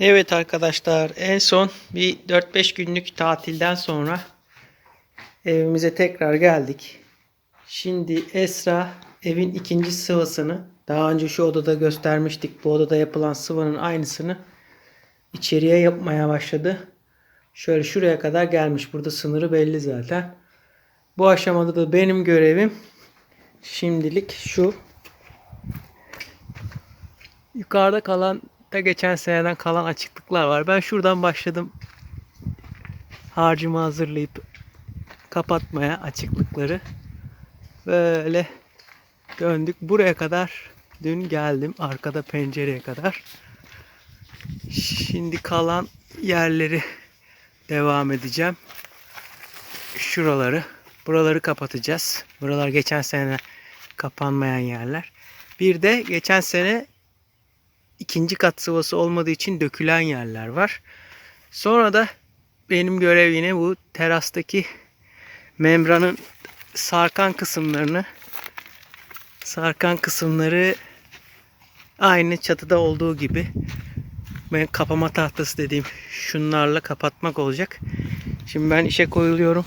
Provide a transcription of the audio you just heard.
Evet arkadaşlar en son bir 4-5 günlük tatilden sonra evimize tekrar geldik. Şimdi Esra evin ikinci sıvasını daha önce şu odada göstermiştik. Bu odada yapılan sıvanın aynısını içeriye yapmaya başladı. Şöyle şuraya kadar gelmiş. Burada sınırı belli zaten. Bu aşamada da benim görevim şimdilik şu. Yukarıda kalan da geçen seneden kalan açıklıklar var. Ben şuradan başladım. Harcımı hazırlayıp kapatmaya açıklıkları. Böyle döndük. Buraya kadar dün geldim. Arkada pencereye kadar. Şimdi kalan yerleri devam edeceğim. Şuraları. Buraları kapatacağız. Buralar geçen sene kapanmayan yerler. Bir de geçen sene ikinci kat sıvası olmadığı için dökülen yerler var. Sonra da benim görev yine bu terastaki membranın sarkan kısımlarını sarkan kısımları aynı çatıda olduğu gibi ben kapama tahtası dediğim şunlarla kapatmak olacak. Şimdi ben işe koyuluyorum.